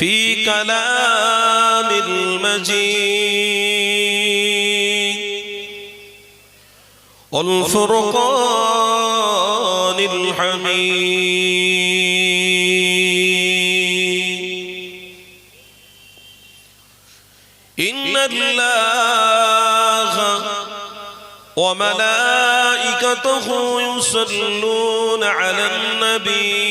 في كلام المجيد. والفرقان الحميد. إن الله وملائكته يصلون على النبي.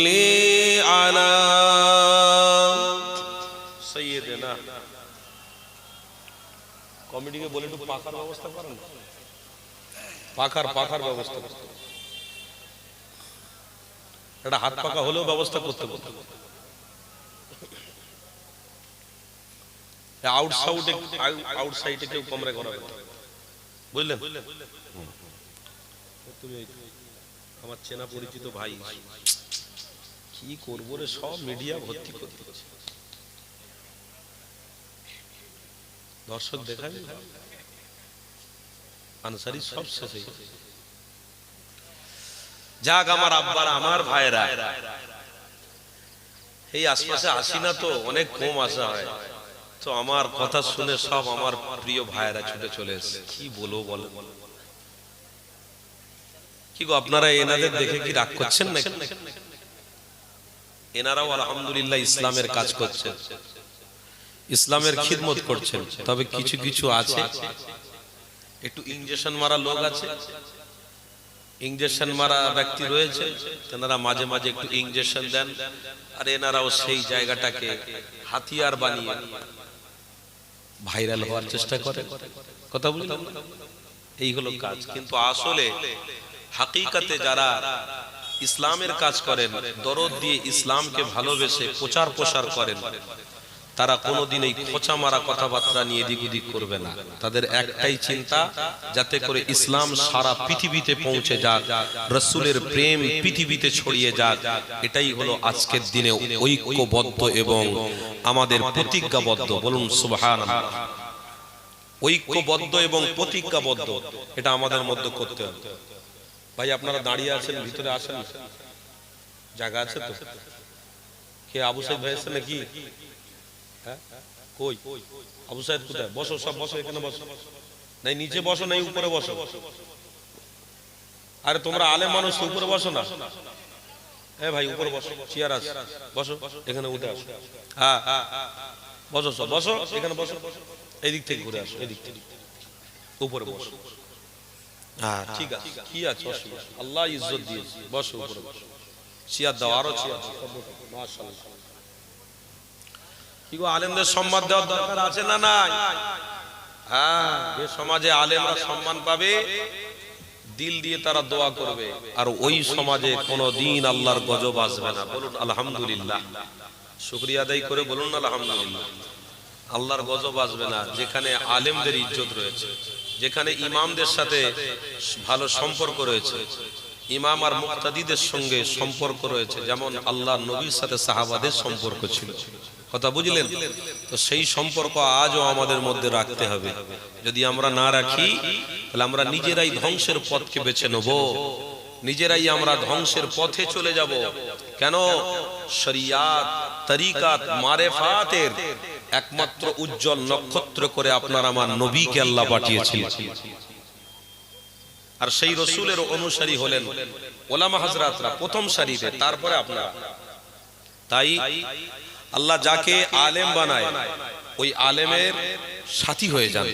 কমিটিকে বলে একটু পাখার ব্যবস্থা করেন পাখার পাখার ব্যবস্থা করতে। একটা হাত পাকা হলেও ব্যবস্থা করতে বলতে আউট সাউটে সাইডে কেউ কমরে করা বুঝলেন? আমার চেনা পরিচিত ভাই, কি করব রে, সব মিডিয়া ভর্তি করে দর্শক দেখায়। আনসারি সব শেষ। হয়ে যাক আমার আব্বার আমার ভাইরা এই আশপাশে আসি না তো অনেক কম আসা হয়। তো আমার কথা শুনে সব আমার প্রিয় ভাইরা ছুটে চলে এসে কি বলব বলো? কি গো আপনারা এনাদের দেখে কি রাগ করছেন না এনারাও আলহামদুলিল্লাহ ইসলামের কাজ করছেন। ইসলামের খিদমত করছেন। তবে কিছু কিছু আছে। একটু ইঞ্জেকশন মারা লোক আছে। ইঞ্জেকশন মারা ব্যক্তি রয়েছে। তেনারা মাঝে মাঝে একটু ইঞ্জেকশন দেন। আর এনারাও সেই জায়গাটাকে হাতিয়ার বানিয়ে ভাইরাল হওয়ার চেষ্টা করে। কথা বুঝলাম এই হলো কাজ। কিন্তু আসলে হাকিকাতে যারা ইসলামের কাজ করেন দরদ দিয়ে ইসলামকে ভালোবেসে প্রচার প্রসার করেন। তারা কোনোদিন এই খোঁচা মারা কথাবার্তা নিয়ে দিক উদিক করবে না। তাদের একটাই চিন্তা, যাতে করে ইসলাম সারা পৃথিবীতে পৌঁছে যাক, রসুলের প্রেম পৃথিবীতে ছড়িয়ে যাক। এটাই হলো আজকের দিনে ঐক্যবদ্ধ এবং আমাদের প্রতিজ্ঞাবদ্ধ। বলুন সুবহান ঐক্যবদ্ধ এবং প্রতিজ্ঞাবদ্ধ, এটা আমাদের মধ্যে করতে হবে। ভাই, আপনারা দাঁড়িয়ে আছেন, ভিতরে আসেন। জায়গা আছে তো? কে, আবু সাইদ ভাই এসছে নাকি? কই? আবু সাহেব কোথায়? বসো, সব বসো, এখানে বসো। নাই, নিচে বসো, নাই, উপরে বসো। আরে, তোমরা আলে মানুষ উপরে বসো না? এ ভাই, উপরে বসো, চেয়ার আছে। বসো, এখানে উঠে আসো। হ্যাঁ বসো এই থেকে ঘুরে আসো এই দিক থেকে। উপরে হ্যাঁ ঠিক আছে, কি আছে? আল্লাহ ইজ্জত দিয়েছে। বসো, উপরে বসো। দাও, আরও চেয়ার মাশাআল্লাহ। আলেমদের সম্মান দেওয়ার দরকার আছে না নাই? হ্যাঁ যে সমাজে আলেমরা সম্মান পাবে, দিল দিয়ে তারা দোয়া করবে, আর ওই সমাজে কোনো দিন আল্লাহর গজব আসবে না। বলুন, আলহামদুলিল্লাহ। শুক্রিয়া আদায় করে বলুন, আলহামদুলিল্লাহ। আল্লাহর গজব আসবে না, যেখানে আলেমদের ইজ্জত রয়েছে, যেখানে ইমামদের সাথে ভালো সম্পর্ক রয়েছে, ইমাম আর মুক্তাদিদের সঙ্গে সম্পর্ক রয়েছে, যেমন আল্লাহ নবীর সাথে সাহাবাদের সম্পর্ক ছিল। কথা বুঝলেন? তো সেই সম্পর্ক আজও আমাদের মধ্যে রাখতে হবে। যদি আমরা না রাখি, তাহলে আমরা নিজেরাই ধ্বংসের পথকে বেছে নেব। নিজেরাই আমরা ধ্বংসের পথে চলে যাব। কেন? শরিয়াত মারেফাতের একমাত্র উজ্জ্বল নক্ষত্র করে আপনার আমার নবীকে আল্লাহ পাঠিয়েছিলেন। আর সেই রসুলের অনুসারী হলেন ওলামা হাজরাতরা প্রথম সারিতে, তারপরে আপনারা। তাই আল্লাহ যাকে আলেম বানায় ওই আলেমের সাথী হয়ে যান।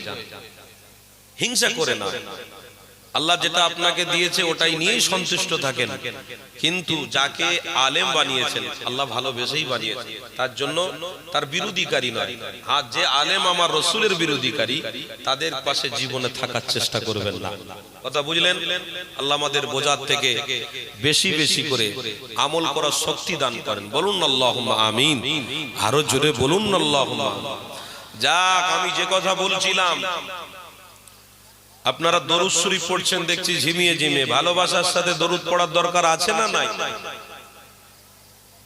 হিংসা করে না। আল্লাহ যেটা আপনাকে দিয়েছে ওটাই নিয়েই সন্তুষ্ট থাকেন। কিন্তু যাকে আলেম বানিয়েছেন, আল্লাহ ভালোবেসেই বানিয়েছেন। তার জন্য তার বিরোধীকারী নয়। আর যে আলেম আমার রসুলের বিরোধীকারী, তাদের পাশে জীবনে থাকার চেষ্টা করবেন না। কথা বুঝলেন? আল্লাহ আমাদের বোঝার থেকে বেশি বেশি করে আমল করার শক্তি দান করেন। বলুন আল্লাহ আমিন। আরও জোরে বলুন আল্লাহ যাক, আমি যে কথা বলছিলাম আপনারা দরুদ শরীফ পড়ছেন, দেখছি ঝিমিয়ে ঝিমিয়ে। ভালোবাসার সাথে দরুদ পড়ার দরকার আছে না নাই?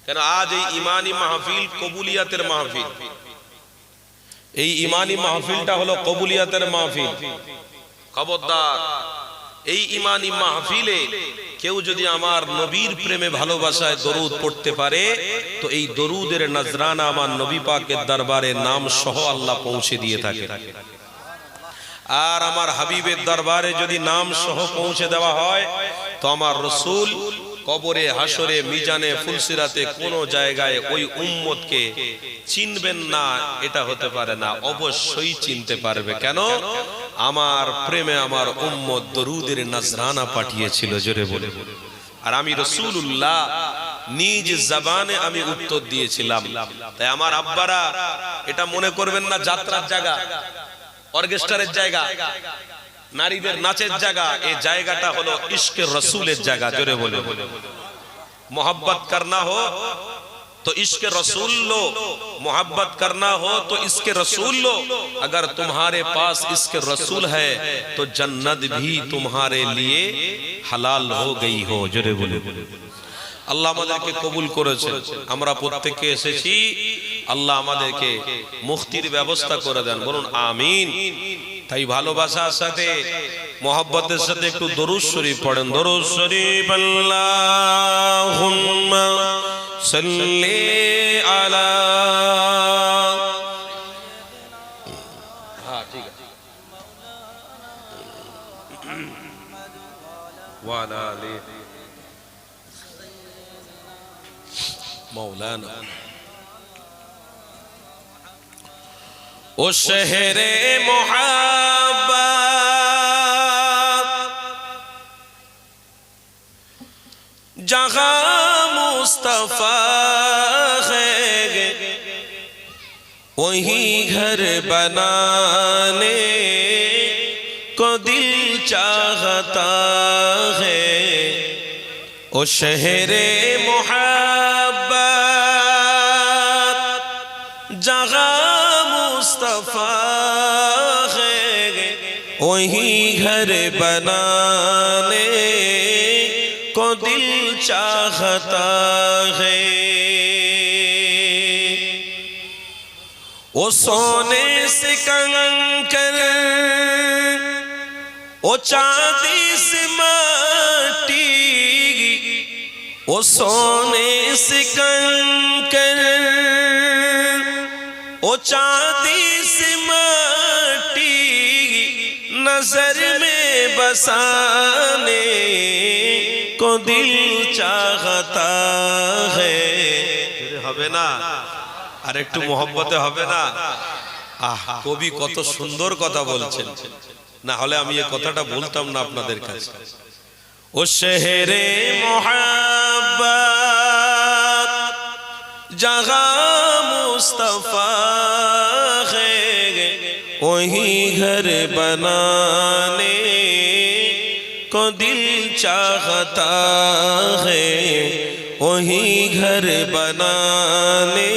কেন আজ এই ইমানি মাহফিল কবুলিয়াতের মাহফিল। এই ইমানি মাহফিলটা হলো কবুলিয়াতের মাহফিল। খবরদার, এই ইমানি মাহফিলে কেউ যদি আমার নবীর প্রেমে ভালোবাসায় দরুদ পড়তে পারে, তো এই দরুদের নজরানা আমার নবী পাকের দরবারে নাম সহ আল্লাহ পৌঁছে দিয়ে থাকে। আর আমার হাবিবের দরবারে যদি নাম সহ পৌঁছে দেওয়া হয়, তো আমার রসুল কবরে হাসরে মিজানে, ফুলসিরাতে কোন জায়গায় ওই উম্মতকে চিনবেন না, এটা হতে পারে না, অবশ্যই চিনতে পারবে। কেন? আমার প্রেমে আমার উম্মত দরুদের নাজরানা পাঠিয়েছিল, জোরে বলে। আর আমি রসুল্লাহ নিজ জবানে আমি উত্তর দিয়েছিলাম। তাই আমার আব্বারা এটা মনে করবেন না যাত্রার জায়গা। অর্কেস্ট্রারের জায়গা নারীদের নাচের জায়গা এই জায়গাটা হলো ইশকে রসুলের জায়গা জোরে বলে मोहब्बत करना हो तो इश्क रसूल लो मोहब्बत करना हो तो इसके रसूल लो अगर तुम्हारे पास इसके रसूल है तो जन्नत भी तुम्हारे लिए হালাল हो गई हो জোরে বলে আল্লাহ আমাদেরকে কবুল করেছেন আমরা প্রত্যেককে এসেছি আল্লাহ আমাদেরকে মুক্তির ব্যবস্থা করে দেন। বলুন, আমিন। তাই ভালোবাসার সাথে, মোহাব্বতের সাথে একটু দরুদ শরীফ পড়েন। দরুদ শরীফ, আল্লাহুম্মা সাল্লি আলা হ্যাঁ او شہر محبت جہاں مصطفیٰ ہے وہی گھر بنانے کو دل چاہتا ہے او شہر محبت وہی گھر بنانے کو دل چاہتا ہے۔ وہ سونے سے کنکر، وہ چاندی سے ماٹی وہ سونے سے کنکر، وہ چاندی नजर में बसाने को दिल चाहता है হবে না আর একটু মোহব্বতে হবে না আহ কবি কত সুন্দর কথা বলছেন না হলে আমি এই কথাটা বলতাম না আপনাদের কাছে ও শহরে মোহাব্বত जगा मुस्तफा है وہی گھر بنانے کو دل چاہتا ہے۔ وہی گھر بنانے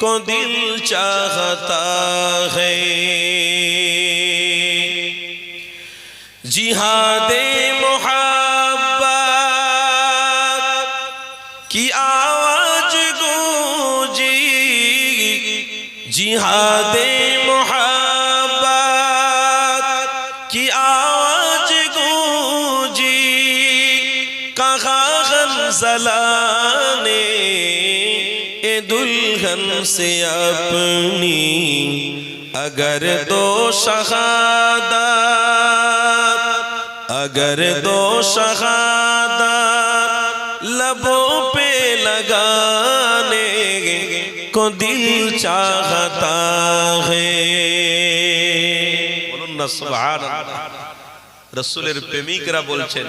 کو دل چاہتا ہے۔ جہاد محبت کی آواز گونجی۔ جہاد علم سے اپنی، اگر دو شہادت، اگر دو شہادت لبوں پہ لگانے کو دل چاہتا ہے۔ سبحان اللہ۔ رسول بول چھے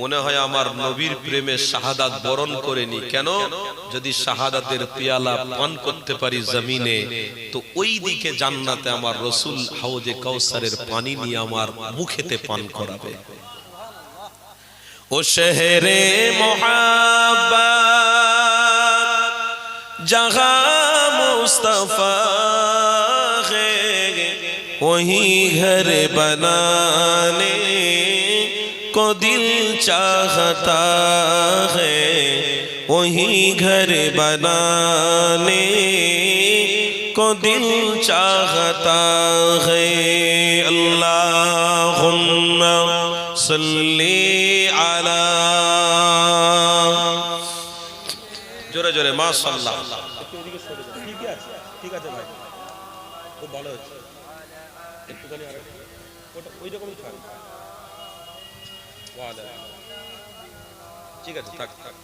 মনে হয় আমার নবীর প্রেমে শাহাদাত বরণ করেনি। কেন? যদি শাহাদাতের পেয়ালা পান করতে পারি জমিনে, তো ওই দিকে জান্নাতে আমার রসুল হাউজে কৌসারের পানি নিয়ে আমার মুখেতে পান করাবে। ও শহরে মোহাব্বত, জাগা মুস্তফা হে ওহি ঘর বানানে को दिल चाहता है वही घर बनाने को दिल चाहता है अल्लाहुम्मा सल्ली अला জোরে জোরে মাশাআল্লাহ একটু এদিকে সরে যান। ঠিকই আছে ঠিক আছে ভাই খুব ভালো হচ্ছে একটুখানি আর ওটা ওই রকমই থাক ওয়ালাইকুম। ঠিক আছে থাক থাক